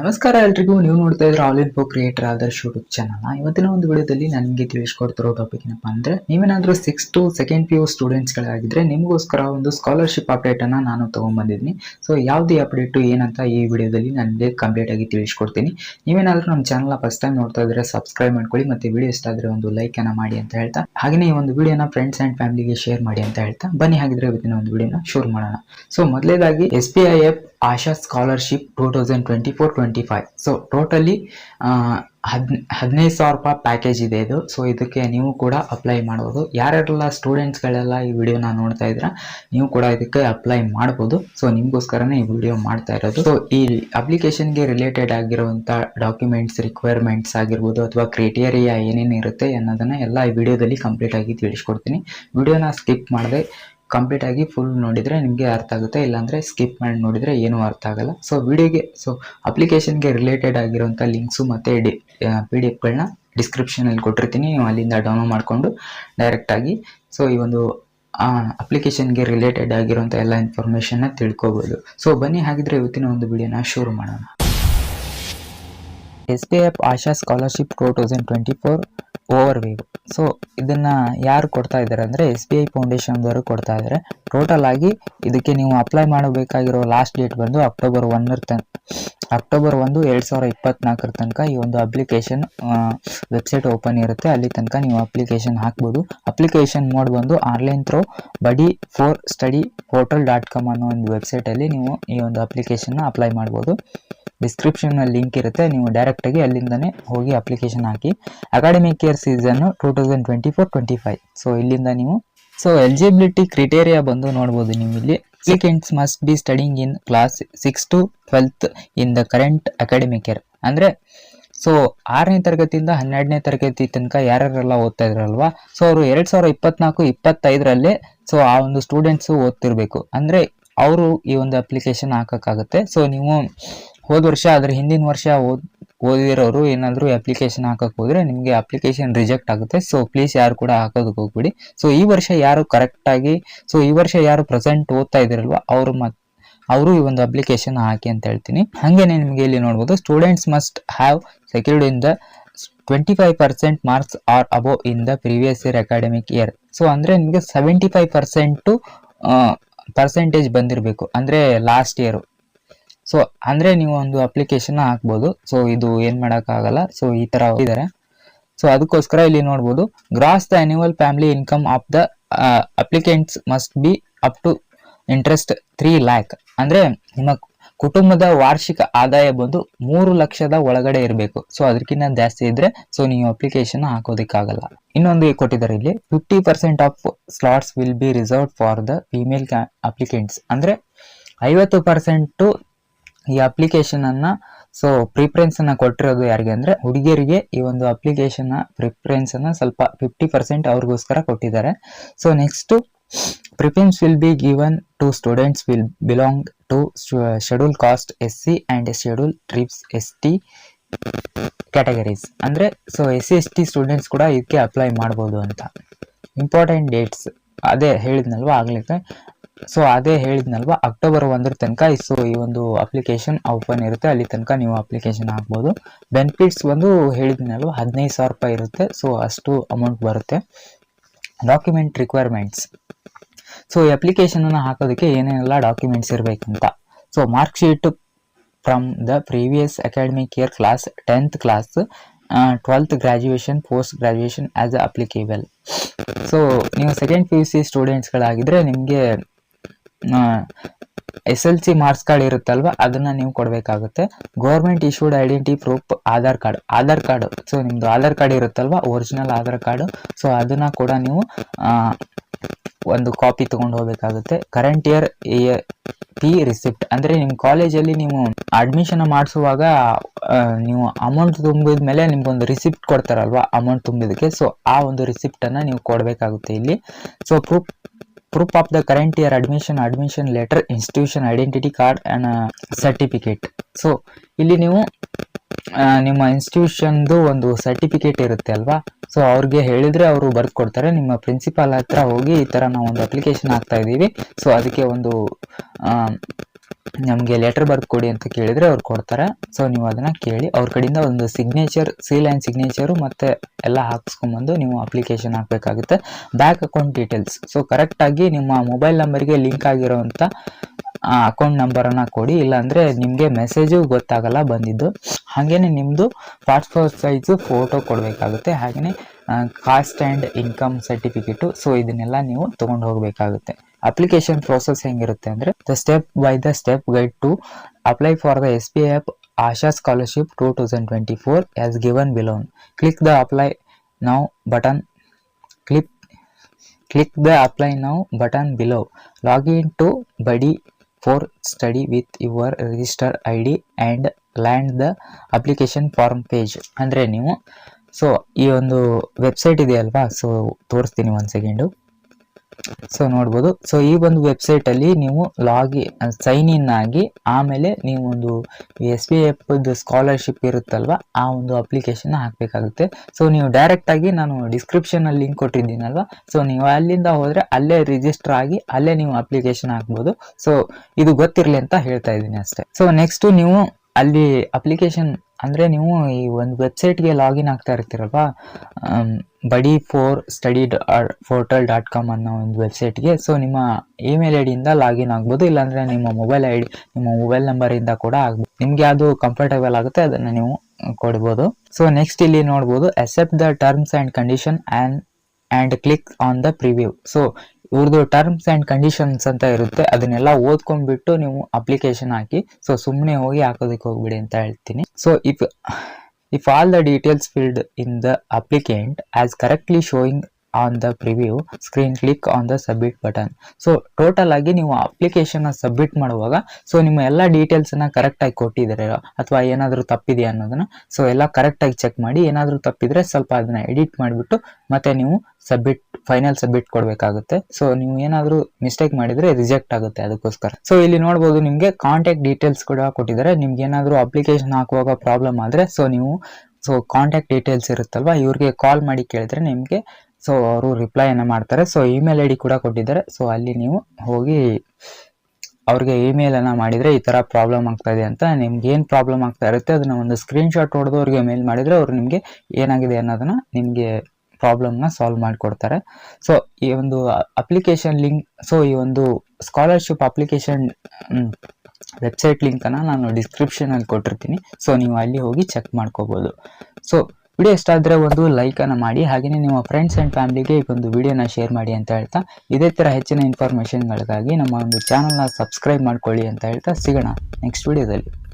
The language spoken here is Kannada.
ನಮಸ್ಕಾರ ಎಲ್ರಿಗೂ. ನೀವು ನೋಡ್ತಾ ಇದ್ರೆ all info creator Adarsh YouTube channel. ಇವತ್ತಿನ ಒಂದು ವಿಡಿಯೋದಲ್ಲಿ ನನಗೆ ತಿಳಿಸ್ಕೊಡ್ತಿರೋ ಟಾಪಿಕ್ ಏನಪ್ಪ ಅಂದ್ರೆ, ನೀವೇನಾದ್ರೂ six to second P U ಸ್ಟೂಡೆಂಟ್ಸ್ಗಳಾಗಿದ್ರೆ ನಿಮಗೋಸ್ಕರ ಒಂದು ಸ್ಕಾಲರ್ಶಿಪ್ ಅಪ್ಡೇಟ್ ಅನ್ನ ನಾನು ತಗೊಂಡ್ಬಂದಿದ್ದೀನಿ ಸೊ ಯಾವುದೇ ಅಪ್ಡೇಟ್ ಏನಂತ ಈ ವಿಡಿಯೋದಲ್ಲಿ ನನಗೆ ಕಂಪ್ಲೀಟ್ ಆಗಿ ತಿಳಿಸ್ಕೊಡ್ತೀನಿ. ನೀವೇನಾದ್ರೂ ನಮ್ಮ ಚಾನಲ್ ಫಸ್ಟ್ ಟೈಮ್ ನೋಡ್ತಾ ಇದ್ರೆ ಸಬ್ಸ್ಕ್ರೈಬ್ ಮಾಡ್ಕೊಳ್ಳಿ ಮತ್ತೆ ವಿಡಿಯೋ ಇಷ್ಟ ಆದ್ರೆ ಒಂದು ಲೈಕ್ ಅನ್ನ ಮಾಡಿ ಅಂತ ಹೇಳ್ತಾ ಹಾಗೆ ಈ ಒಂದು ವಿಡಿಯೋನ ಫ್ರೆಂಡ್ಸ್ ಅಂಡ್ ಫ್ಯಾಮಿಲಿಗೆ ಶೇರ್ ಮಾಡಿ ಅಂತ ಹೇಳ್ತಾ, ಬನ್ನಿ ಹಾಗಿದ್ರೆ ಇವತ್ತಿನ ಒಂದು ವಿಡಿಯೋನ ಶುರು ಮಾಡೋಣ. ಸೊ ಮೊದಲೇದಾಗಿ S B I F Asha scholarship two thousand twenty four twenty five so totally ಹದ್ ಹದಿನೈದು ಸಾವಿರ ರೂಪಾಯಿ ಪ್ಯಾಕೇಜ್ ಇದೆ ಇದು. ಸೊ ಇದಕ್ಕೆ ನೀವು ಕೂಡ ಅಪ್ಲೈ ಮಾಡ್ಬೋದು. ಯಾರ್ಯಾರೆಲ್ಲ ಸ್ಟೂಡೆಂಟ್ಸ್ಗಳೆಲ್ಲ ಈ ವಿಡಿಯೋನ ನೋಡ್ತಾ ಇದ್ರ ನೀವು ಕೂಡ ಇದಕ್ಕೆ ಅಪ್ಲೈ ಮಾಡ್ಬೋದು. ಸೊ ನಿಮಗೋಸ್ಕರನೇ ಈ ವಿಡಿಯೋ ಮಾಡ್ತಾ ಇರೋದು. ಸೊ ಈ ಅಪ್ಲಿಕೇಶನ್ಗೆ ರಿಲೇಟೆಡ್ ಆಗಿರುವಂಥ ಡಾಕ್ಯುಮೆಂಟ್ಸ್ ರಿಕ್ವೈರ್ಮೆಂಟ್ಸ್ ಆಗಿರ್ಬೋದು ಅಥವಾ ಕ್ರೈಟೇರಿಯಾ ಏನೇನು ಇರುತ್ತೆ ಅನ್ನೋದನ್ನ ಎಲ್ಲ ಈ ವಿಡಿಯೋದಲ್ಲಿ ಕಂಪ್ಲೀಟಾಗಿ ತಿಳಿಸ್ಕೊಡ್ತೀನಿ. ವಿಡಿಯೋನ ಸ್ಕಿಪ್ ಮಾಡದೆ ಕಂಪ್ಲೀಟ್ ಆಗಿ ಫುಲ್ ನೋಡಿದರೆ ನಿಮಗೆ ಅರ್ಥ ಆಗುತ್ತೆ. ಇಲ್ಲಾಂದರೆ ಸ್ಕಿಪ್ ಮಾಡಿ ನೋಡಿದರೆ ಏನೂ ಅರ್ಥ ಆಗಲ್ಲ. ಸೊ ವಿಡಿಯೋಗೆ ಸೊ ಅಪ್ಲಿಕೇಶನ್ಗೆ ರಿಲೇಟೆಡ್ ಆಗಿರುವಂಥ ಲಿಂಕ್ಸು ಮತ್ತು ಡಿ ಪಿ ಡಿ ಎಫ್ಗಳನ್ನ ಡಿಸ್ಕ್ರಿಪ್ಷನಲ್ಲಿ ಕೊಟ್ಟಿರ್ತೀನಿ. ನೀವು ಅಲ್ಲಿಂದ ಡೌನ್ಲೋಡ್ ಮಾಡಿಕೊಂಡು ಡೈರೆಕ್ಟಾಗಿ ಸೊ ಈ ಒಂದು ಅಪ್ಲಿಕೇಶನ್ಗೆ ರಿಲೇಟೆಡ್ ಆಗಿರುವಂಥ ಎಲ್ಲ ಇನ್ಫಾರ್ಮೇಷನ್ನ ತಿಳ್ಕೊಬೋದು. ಸೊ ಬನ್ನಿ, ಹಾಗಿದ್ರೆ ಇವತ್ತಿನ ಒಂದು ವಿಡಿಯೋನ ಶುರು ಮಾಡೋಣ. S B F Asha scholarship two thousand twenty four overview so ಇದನ್ನ ಯಾರು ಕೊಡ್ತಾ ಇದ್ದಾರೆ ಅಂದ್ರೆ ಎಸ್ ಬಿ ಐ ಫೌಂಡೇಶನ್ದವರು ಕೊಡ್ತಾ ಇದ್ದಾರೆ. ಟೋಟಲ್ ಆಗಿ ಇದಕ್ಕೆ ನೀವು ಅಪ್ಲೈ ಮಾಡಬೇಕಾಗಿರೋ ಲಾಸ್ಟ್ ಡೇಟ್ ಬಂದು ಅಕ್ಟೋಬರ್ ಒಂದರ ತನಕ ಅಕ್ಟೋಬರ್ ಒಂದು ಎರಡು ಸಾವಿರ ಇಪ್ಪತ್ನಾಲ್ಕರ ತನಕ ಈ ಒಂದು ಅಪ್ಲಿಕೇಶನ್ ವೆಬ್ಸೈಟ್ ಓಪನ್ ಇರುತ್ತೆ. ಅಲ್ಲಿ ತನಕ ನೀವು ಅಪ್ಲಿಕೇಶನ್ ಹಾಕ್ಬೋದು. ಅಪ್ಲಿಕೇಶನ್ ಮೋಡ್ ಬಂದು online through buddy for study portal dot com ಅನ್ನೋ ಒಂದು ವೆಬ್ಸೈಟಲ್ಲಿ ನೀವು ಈ ಒಂದು ಅಪ್ಲಿಕೇಶನ್ನ ಅಪ್ಲೈ ಮಾಡ್ಬೋದು. ಡಿಸ್ಕ್ರಿಪ್ಷನಲ್ಲಿ ಲಿಂಕ್ ಇರುತ್ತೆ. ನೀವು ಡೈರೆಕ್ಟಾಗಿ ಅಲ್ಲಿಂದನೇ ಹೋಗಿ ಅಪ್ಲಿಕೇಶನ್ ಹಾಕಿ. Academic year season two thousand twenty four twenty five so ಇಲ್ಲಿಂದ ನೀವು ಸೊ ಎಲಿಜಿಬಿಲಿಟಿ ಕ್ರಿಟೇರಿಯಾ ಬಂದು ನೋಡ್ಬೋದು ನೀವು ಇಲ್ಲಿ. Applicants must be studying in class six to twelfth in the current academic year ಅಂದರೆ ಸೊ ಆರನೇ ತರಗತಿಯಿಂದ ಹನ್ನೆರಡನೇ ತರಗತಿ ತನಕ ಯಾರ್ಯಾರೆಲ್ಲ ಓದ್ತಾ ಇದ್ರಲ್ವಾ? ಸೊ ಅವರು ಎರಡು ಸಾವಿರ ಇಪ್ಪತ್ನಾಲ್ಕು, ಇಪ್ಪತ್ತೈದರಲ್ಲೇ ಸೊ ಆ ಒಂದು ಸ್ಟೂಡೆಂಟ್ಸು ಓದ್ತಿರ್ಬೇಕು. ಅಂದರೆ, ಅವರು ಈ ಒಂದು ಅಪ್ಲಿಕೇಶನ್ ಹಾಕೋಕ್ಕಾಗುತ್ತೆ. ಸೊ ನೀವು ಹೋದ ವರ್ಷ ಅದ್ರ ಹಿಂದಿನ ವರ್ಷ ಓದ್ ಓದಿರೋರು ಏನಾದರೂ ಅಪ್ಲಿಕೇಶನ್ ಹಾಕಕ್ಕೆ ಹೋದರೆ ನಿಮಗೆ ಅಪ್ಲಿಕೇಶನ್ ರಿಜೆಕ್ಟ್ ಆಗುತ್ತೆ. ಸೊ ಪ್ಲೀಸ್ ಯಾರು ಕೂಡ ಹಾಕೋದಕ್ಕೆ ಹೋಗ್ಬಿಡಿ. ಸೊ ಈ ವರ್ಷ ಯಾರು ಕರೆಕ್ಟಾಗಿ ಸೊ ಈ ವರ್ಷ ಯಾರು ಪ್ರೆಸೆಂಟ್ ಓದ್ತಾ ಇದ್ದೀರಲ್ವ, ಅವರು ಮತ್ತೆ ಅವರು ಈ ಒಂದು ಅಪ್ಲಿಕೇಶನ್ ಹಾಕಿ ಅಂತ ಹೇಳ್ತೀನಿ. ಹಾಗೇನೆ ನಿಮಗೆ ಇಲ್ಲಿ ನೋಡ್ಬೋದು students must have secured in the twenty five percent marks or above in the previous year academic year so ಅಂದರೆ ನಿಮಗೆ ಸೆವೆಂಟಿ ಫೈವ್ ಪರ್ಸೆಂಟು ಪರ್ಸೆಂಟೇಜ್ ಬಂದಿರಬೇಕು. ಅಂದರೆ ಲಾಸ್ಟ್ ಇಯರು ಸೊ ಅಂದರೆ ನೀವು ಒಂದು ಅಪ್ಲಿಕೇಶನ್ ಹಾಕ್ಬೋದು. ಸೊ ಇದು ಏನು ಮಾಡೋಕ್ಕಾಗಲ್ಲ. ಸೊ ಈ ಥರ ಇದ್ದಾರೆ ಸೊ ಅದಕ್ಕೋಸ್ಕರ ಇಲ್ಲಿ ನೋಡ್ಬೋದು. Gross the annual family income of the applicants must be up to interest three lakh ಅಂದ್ರೆ ನಿಮ್ಮ ಕುಟುಂಬದ ವಾರ್ಷಿಕ ಆದಾಯ ಬಂದು ಮೂರು ಲಕ್ಷದ ಒಳಗಡೆ ಇರಬೇಕು. ಸೊ ಅದಕ್ಕಿಂತ ಜಾಸ್ತಿ ಇದ್ರೆ ಸೊ ನೀವು ಅಪ್ಲಿಕೇಶನ್ ಹಾಕೋದಿಕ್ಕಾಗಲ್ಲ. ಇನ್ನೊಂದು ಕೊಟ್ಟಿದ್ದಾರೆ ಇಲ್ಲಿ. Fifty percent of slots will be reserve for the female applicants ಅಂದ್ರೆ ಐವತ್ತು ಪರ್ಸೆಂಟು ಈ ಅಪ್ಲಿಕೇಶನ್ ಅನ್ನ ಸೊ ಪ್ರಿಫರೆನ್ಸ್ ಅನ್ನ ಕೊಟ್ಟಿರೋದು ಯಾರಿಗೆ ಅಂದ್ರೆ, ಹುಡುಗಿಯರಿಗೆ ಈ ಒಂದು ಅಪ್ಲಿಕೇಶನ್ ಪ್ರಿಫರೆನ್ಸ್ ಅನ್ನ ಸ್ವಲ್ಪ ಫಿಫ್ಟಿ ಪರ್ಸೆಂಟ್ ಅವ್ರಿಗೋಸ್ಕರ ಕೊಟ್ಟಿದ್ದಾರೆ. So next preference will be given to students will belong to schedule caste S C and schedule tribes S T categories ಅಂದ್ರೆ so S C S T students ಕೂಡ ಇದಕ್ಕೆ ಅಪ್ಲೈ ಮಾಡ್ಬೋದು ಅಂತ. ಇಂಪಾರ್ಟೆಂಟ್ ಡೇಟ್ಸ್ ಅದೇ ಹೇಳಿದ್ನಲ್ವಾ, ಆಗ್ಲಿಕ್ಕೆ. ಸೊ ಅದೇ ಹೇಳಿದ್ನಲ್ವಾ ಅಕ್ಟೋಬರ್ ಒಂದರ ತನಕ ಸೊ, ಈ ಒಂದು ಅಪ್ಲಿಕೇಶನ್ ಓಪನ್ ಇರುತ್ತೆ. ಅಲ್ಲಿ ತನಕ ನೀವು ಅಪ್ಲಿಕೇಶನ್ ಹಾಕ್ಬೋದು. ಬೆನಿಫಿಟ್ಸ್ ಬಂದು ಹೇಳಿದ್ನಲ್ವಾ, ಹದಿನೈದು ಸಾವಿರ ರೂಪಾಯಿ ಇರುತ್ತೆ. ಸೊ ಅಷ್ಟು ಅಮೌಂಟ್ ಬರುತ್ತೆ. ಡಾಕ್ಯುಮೆಂಟ್ ರಿಕ್ವೈರ್ಮೆಂಟ್ಸ್ ಸೊ ಈ ಅಪ್ಲಿಕೇಶನನ್ನು ಹಾಕೋದಕ್ಕೆ ಏನೇನೆಲ್ಲ ಡಾಕ್ಯುಮೆಂಟ್ಸ್ ಇರಬೇಕಂತ. So mark sheet from the previous academic year class tenth class twelfth graduation post graduation uh applicable so ನೀವು ಸೆಕೆಂಡ್ ಪಿ ಯು ಸಿ ಸ್ಟೂಡೆಂಟ್ಸ್ಗಳಾಗಿದ್ದರೆ ನಿಮಗೆ S L C marks card ಇರುತ್ತಲ್ವ, ಅದನ್ನ ನೀವು ಕೊಡಬೇಕಾಗುತ್ತೆ. Government issued identity proof Aadhaar card Aadhaar card so ನಿಮ್ಮದು ಆಧಾರ್ ಕಾರ್ಡ್ ಇರುತ್ತಲ್ವ ಒರಿಜಿನಲ್ ಆಧಾರ್ ಕಾರ್ಡ್ ಸೊ ಅದನ್ನ ಕೂಡ ನೀವು ಒಂದು ಕಾಪಿ ತಗೊಂಡು ಹೋಗಬೇಕಾಗುತ್ತೆ. ಕರೆಂಟ್ ಇಯರ್ ಪಿ ರಿಸಿಪ್ಟ್ ಅಂದ್ರೆ ನಿಮ್ಮ ಕಾಲೇಜಲ್ಲಿ ನೀವು ಅಡ್ಮಿಷನ್ ಮಾಡಿಸುವಾಗ ನೀವು ಅಮೌಂಟ್ ತುಂಬಿದ ಮೇಲೆ ನಿಮ್ಗೊಂದು ರಿಸಿಪ್ಟ್ ಕೊಡ್ತಾರಲ್ವಾ ಅಮೌಂಟ್ ತುಂಬಿದಕ್ಕೆ ಸೊ ಆ ಒಂದು ರಿಸಿಪ್ಟ್ ಅನ್ನ ನೀವು ಕೊಡಬೇಕಾಗುತ್ತೆ ಇಲ್ಲಿ. So proof proof of the current year admission admission letter institution identity card and certificate so ಇಲ್ಲಿ ನೀವು ನಿಮ್ಮ ಇನ್ಸ್ಟಿಟ್ಯೂಷನ್ದು ಒಂದು ಸರ್ಟಿಫಿಕೇಟ್ ಇರುತ್ತೆ ಅಲ್ವಾ? ಸೊ ಅವ್ರಿಗೆ ಹೇಳಿದರೆ ಅವರು ಬರ್ದು ಕೊಡ್ತಾರೆ ನಿಮ್ಮ ಪ್ರಿನ್ಸಿಪಾಲ್ ಹತ್ರ ಹೋಗಿ ಈ ಥರ ನಾವು ಒಂದು ಅಪ್ಲಿಕೇಶನ್ ಹಾಕ್ತಾ ಇದ್ದೀವಿ. ಸೊ ಅದಕ್ಕೆ ಒಂದು ನಮಗೆ ಲೆಟರ್ ಬರ್ದು ಕೊಡಿ ಅಂತ ಕೇಳಿದರೆ ಅವ್ರು ಕೊಡ್ತಾರೆ. ಸೊ ನೀವು ಅದನ್ನು ಕೇಳಿ ಅವ್ರ ಕಡೆಯಿಂದ ಒಂದು ಸಿಗ್ನೇಚರ್ ಸೀಲ್ ಆ್ಯಂಡ್ ಸಿಗ್ನೇಚರು ಮತ್ತು ಎಲ್ಲ ಹಾಕ್ಸ್ಕೊಂಬಂದು ನೀವು ಅಪ್ಲಿಕೇಶನ್ ಹಾಕಬೇಕಾಗುತ್ತೆ. ಬ್ಯಾಂಕ್ ಅಕೌಂಟ್ ಡೀಟೇಲ್ಸ್ ಸೊ ಕರೆಕ್ಟಾಗಿ ನಿಮ್ಮ ಮೊಬೈಲ್ ನಂಬರ್ಗೆ ಲಿಂಕ್ ಆಗಿರೋವಂಥ ಅಕೌಂಟ್ ನಂಬರನ್ನು ಕೊಡಿ. ಇಲ್ಲಾಂದರೆ ನಿಮಗೆ ಮೆಸೇಜು ಗೊತ್ತಾಗಲ್ಲ ಬಂದಿದ್ದು. ಹಾಗೆಯೇ ನಿಮ್ಮದು ಪಾಸ್ಪೋರ್ಟ್ ಸೈಜು ಫೋಟೋ ಕೊಡಬೇಕಾಗುತ್ತೆ. ಹಾಗೆಯೇ caste and income certificate so ಇದನ್ನೆಲ್ಲ ನೀವು ತೊಗೊಂಡು ಹೋಗಬೇಕಾಗುತ್ತೆ. ಅಪ್ಲಿಕೇಶನ್ ಪ್ರೋಸೆಸ್ ಹೆಂಗಿರುತ್ತೆ ಅಂದರೆ the step by the step guide to apply for the S P app Asha scholarship two thousand twenty four as given below click the apply now button click click the apply now button below login to Buddy four Study with your register I D and land the application form page ಅಂದರೆ ನೀವು ಸೊ ಈ ಒಂದು ವೆಬ್ಸೈಟ್ ಇದೆಯಲ್ವಾ? ಸೊ ತೋರಿಸ್ತೀನಿ ಒಂದು ಸೆಕೆಂಡು ಸೊ ನೋಡ್ಬೋದು. ಸೊ ಈ ಒಂದು ವೆಬ್ಸೈಟಲ್ಲಿ ನೀವು ಲಾಗಿ ಸೈನ್ ಇನ್ ಆಗಿ ಆಮೇಲೆ ನೀವು ಒಂದು ಎಸ್ ಬಿ ಎಫ್ ಸ್ಕಾಲರ್ಶಿಪ್ ಇರುತ್ತಲ್ವ, ಆ ಒಂದು ಅಪ್ಲಿಕೇಶನ್ ಹಾಕಬೇಕಾಗುತ್ತೆ. ಸೊ ನೀವು ಡೈರೆಕ್ಟಾಗಿ ನಾನು ಡಿಸ್ಕ್ರಿಪ್ಷನಲ್ಲಿ ಲಿಂಕ್ ಕೊಟ್ಟಿದ್ದೀನಲ್ವ? ಸೊ ನೀವು ಅಲ್ಲಿಂದ ಹೋದರೆ ಅಲ್ಲೇ ರಿಜಿಸ್ಟರ್ ಆಗಿ ಅಲ್ಲೇ ನೀವು ಅಪ್ಲಿಕೇಶನ್ ಹಾಕ್ಬೋದು. ಸೊ ಇದು ಗೊತ್ತಿರಲಿ ಅಂತ ಹೇಳ್ತಾ ಇದ್ದೀನಿ ಅಷ್ಟೇ. ಸೊ ನೆಕ್ಸ್ಟು ನೀವು ಅಲ್ಲಿ ಅಪ್ಲಿಕೇಶನ್ ಅಂದರೆ ನೀವು ಈ ಒಂದು ವೆಬ್ಸೈಟ್ಗೆ ಲಾಗಿನ್ ಆಗ್ತಾ ಇರ್ತೀರಲ್ವ? Buddy four Study portal dot com ಅನ್ನೋ ಒಂದು ವೆಬ್ಸೈಟ್ಗೆ ಸೊ ನಿಮ್ಮ ಇಮೇಲ್ ಐ ಡಿಯಿಂದ ಲಾಗಿನ್ ಆಗ್ಬೋದು, ಇಲ್ಲಾಂದರೆ ನಿಮ್ಮ ಮೊಬೈಲ್ ಐ ಡಿ ನಿಮ್ಮ ಮೊಬೈಲ್ ನಂಬರಿಂದ ಕೂಡ ಆಗ್ಬೋದು. ನಿಮಗೆ ಅದು ಕಂಫರ್ಟೇಬಲ್ ಆಗುತ್ತೆ, ಅದನ್ನು ನೀವು ಕೊಡ್ಬೋದು. ಸೊ ನೆಕ್ಸ್ಟ್ ಇಲ್ಲಿ ನೋಡ್ಬೋದು accept the terms and condition and and click on the preview so ಇವ್ರದ್ದು ಟರ್ಮ್ಸ್ ಆ್ಯಂಡ್ ಕಂಡೀಷನ್ಸ್ ಅಂತ ಇರುತ್ತೆ, ಅದನ್ನೆಲ್ಲ ಓದ್ಕೊಂಡ್ಬಿಟ್ಟು ನೀವು ಅಪ್ಲಿಕೇಶನ್ ಹಾಕಿ ಸೊ ಸುಮ್ಮನೆ ಹೋಗಿ ಹಾಕೋದಕ್ಕೆ ಹೋಗ್ಬಿಡಿ ಅಂತ ಹೇಳ್ತೀನಿ. So if if all the details filled in the applicant as correctly showing on the preview screen click on the submit button so total ಆಗಿ ನೀವು ಅಪ್ಲಿಕೇಶನ್ ಸಬ್ಮಿಟ್ ಮಾಡುವಾಗ ಸೊ ನಿಮ್ಮ ಎಲ್ಲ ಡೀಟೇಲ್ಸನ್ನ ಕರೆಕ್ಟಾಗಿ ಕೊಟ್ಟಿದ್ದೀರ ಅಥವಾ ಏನಾದರೂ ತಪ್ಪಿದೆಯಾ ಅನ್ನೋದನ್ನ ಸೊ ಎಲ್ಲ ಕರೆಕ್ಟಾಗಿ ಚೆಕ್ ಮಾಡಿ, ಏನಾದರೂ ತಪ್ಪಿದ್ರೆ ಸ್ವಲ್ಪ ಅದನ್ನ ಎಡಿಟ್ ಮಾಡಿಬಿಟ್ಟು ಮತ್ತೆ ನೀವು ಸಬ್ಮಿಟ್ ಫೈನಲ್ ಸಬ್ಮಿಟ್ ಕೊಡಬೇಕಾಗುತ್ತೆ. ಸೊ ನೀವು ಏನಾದರೂ ಮಿಸ್ಟೇಕ್ ಮಾಡಿದರೆ ರಿಜೆಕ್ಟ್ ಆಗುತ್ತೆ ಅದಕ್ಕೋಸ್ಕರ. ಸೊ ಇಲ್ಲಿ ನೋಡ್ಬೋದು ನಿಮಗೆ ಕಾಂಟ್ಯಾಕ್ಟ್ ಡೀಟೇಲ್ಸ್ ಕೂಡ ಕೊಟ್ಟಿದ್ದಾರೆ. ನಿಮ್ಗೆ ಏನಾದರೂ ಅಪ್ಲಿಕೇಶನ್ ಹಾಕುವಾಗ ಪ್ರಾಬ್ಲಮ್ ಆದರೆ ಸೊ ನೀವು ಸೊ ಕಾಂಟ್ಯಾಕ್ಟ್ ಡೀಟೇಲ್ಸ್ ಇರುತ್ತಲ್ವಾ, ಇವ್ರಿಗೆ ಕಾಲ್ ಮಾಡಿ ಕೇಳಿದ್ರೆ ನಿಮಗೆ ಸೊ ಅವರು ರಿಪ್ಲೈಯನ್ನು ಮಾಡ್ತಾರೆ. ಸೊ ಇಮೇಲ್ ಐ ಡಿ ಕೂಡ ಕೊಟ್ಟಿದ್ದಾರೆ. ಸೊ ಅಲ್ಲಿ ನೀವು ಹೋಗಿ ಅವ್ರಿಗೆ ಇಮೇಲನ್ನು ಮಾಡಿದರೆ ಈ ಥರ ಪ್ರಾಬ್ಲಮ್ ಆಗ್ತಾ ಇದೆ ಅಂತ, ನಿಮ್ಗೆ ಏನು ಪ್ರಾಬ್ಲಮ್ ಆಗ್ತಾ ಇರುತ್ತೆ ಅದನ್ನ ಒಂದು ಸ್ಕ್ರೀನ್ಶಾಟ್ ಹೊಡೆದು ಅವ್ರಿಗೆ ಮೇಲ್ ಮಾಡಿದರೆ ಅವರು ನಿಮಗೆ ಏನಾಗಿದೆ ಅನ್ನೋದನ್ನ ನಿಮಗೆ ಪ್ರಾಬ್ಲಮ್ನ ಸಾಲ್ವ್ ಮಾಡಿಕೊಡ್ತಾರೆ. ಸೊ ಈ ಒಂದು ಅಪ್ಲಿಕೇಶನ್ ಲಿಂಕ್ ಸೊ ಈ ಒಂದು ಸ್ಕಾಲರ್ಶಿಪ್ ಅಪ್ಲಿಕೇಶನ್ ವೆಬ್ಸೈಟ್ ಲಿಂಕನ್ನು ನಾನು ಡಿಸ್ಕ್ರಿಪ್ಷನಲ್ಲಿ ಕೊಟ್ಟಿರ್ತೀನಿ. ಸೊ ನೀವು ಅಲ್ಲಿ ಹೋಗಿ ಚೆಕ್ ಮಾಡ್ಕೋಬೋದು. ಸೊ ವಿಡಿಯೋ ಇಷ್ಟ ಆದರೆ ಒಂದು ಲೈಕನ್ನು ಮಾಡಿ ಹಾಗೆಯೇ ನಿಮ್ಮ ಫ್ರೆಂಡ್ಸ್ ಆ್ಯಂಡ್ ಫ್ಯಾಮಿಲಿಗೆ ಈ ಒಂದು ವಿಡಿಯೋನ ಶೇರ್ ಮಾಡಿ ಅಂತ ಹೇಳ್ತಾ, ಇದೇ ಥರ ಹೆಚ್ಚಿನ ಇನ್ಫಾರ್ಮೇಷನ್ಗಳಿಗಾಗಿ ನಮ್ಮ ಒಂದು ಚಾನಲ್ನ ಸಬ್ಸ್ಕ್ರೈಬ್ ಮಾಡ್ಕೊಳ್ಳಿ ಅಂತ ಹೇಳ್ತಾ, ಸಿಗೋಣ ನೆಕ್ಸ್ಟ್ ವಿಡಿಯೋದಲ್ಲಿ